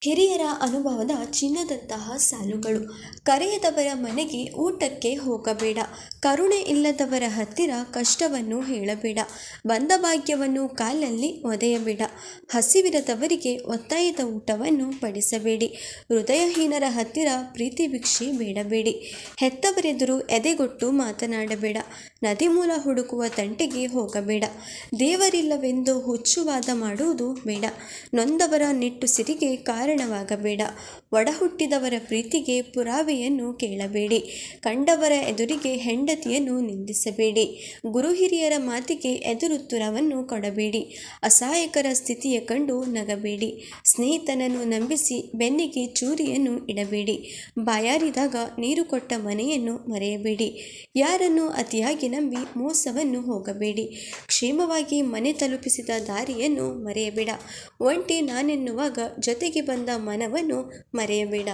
ಹಿರಿಯರ ಅನುಭವದ ಚಿನ್ನದಂತಹ ಸಾಲುಗಳು. ಕರೆಯದವರ ಮನೆಗೆ ಊಟಕ್ಕೆ ಹೋಗಬೇಡ. ಕರುಣೆ ಇಲ್ಲದವರ ಹತ್ತಿರ ಕಷ್ಟವನ್ನು ಹೇಳಬೇಡ. ಬಂದ ಭಾಗ್ಯವನ್ನು ಕಾಲಲ್ಲಿ ಒದೆಯಬೇಡ. ಹಸಿವಿರದವರಿಗೆ ಒತ್ತಾಯದ ಊಟವನ್ನು ಬಡಿಸಬೇಡಿ. ಹೃದಯಹೀನರ ಹತ್ತಿರ ಪ್ರೀತಿ ಭಿಕ್ಷೆ ಬೇಡಬೇಡಿ. ಹೆತ್ತವರೆದುರು ಎದೆಗೊಟ್ಟು ಮಾತನಾಡಬೇಡ. ನದಿ ಮೂಲ ಹುಡುಕುವ ತಂಟೆಗೆ ಹೋಗಬೇಡ. ದೇವರಿಲ್ಲವೆಂದು ಹುಚ್ಚುವಾದ ಮಾಡುವುದು ಬೇಡ. ನೊಂದವರ ನಿಟ್ಟುಸಿರಿಗೆ ಕಾರಣವಾಗಬೇಡ. ಒಡಹುಟ್ಟಿದವರ ಪ್ರೀತಿಗೆ ಪುರಾವೆಯನ್ನು ಕೇಳಬೇಡಿ. ಕಂಡವರ ಎದುರಿಗೆ ಹೆಂಡತಿಯನ್ನು ನಿಂದಿಸಬೇಡಿ. ಗುರು ಹಿರಿಯರ ಮಾತಿಗೆ ಎದುರುತ್ತರವನ್ನು ಕೊಡಬೇಡಿ. ಅಸಹಾಯಕರ ಸ್ಥಿತಿಯ ಕಂಡು ನಗಬೇಡಿ. ಸ್ನೇಹಿತನನ್ನು ನಂಬಿಸಿ ಬೆನ್ನಿಗೆ ಚೂರಿಯನ್ನು ಇಡಬೇಡಿ. ಬಾಯಾರಿದಾಗ ನೀರು ಕೊಟ್ಟ ಮನೆಯನ್ನು ಮರೆಯಬೇಡಿ. ಯಾರನ್ನು ಅತಿಯಾಗಿ ನಂಬಿ ಮೋಸವನ್ನು ಹೋಗಬೇಡಿ. ಕ್ಷೇಮವಾಗಿ ಮನೆ ತಲುಪಿಸಿದ ದಾರಿಯನ್ನು ಮರೆಯಬೇಡ. ಒಂಟಿ ನಾನೆನ್ನುವಾಗ ಜೊತೆಗೆ ಬಂದ ಮನವನ್ನು ಮರೆಯಬೇಡ.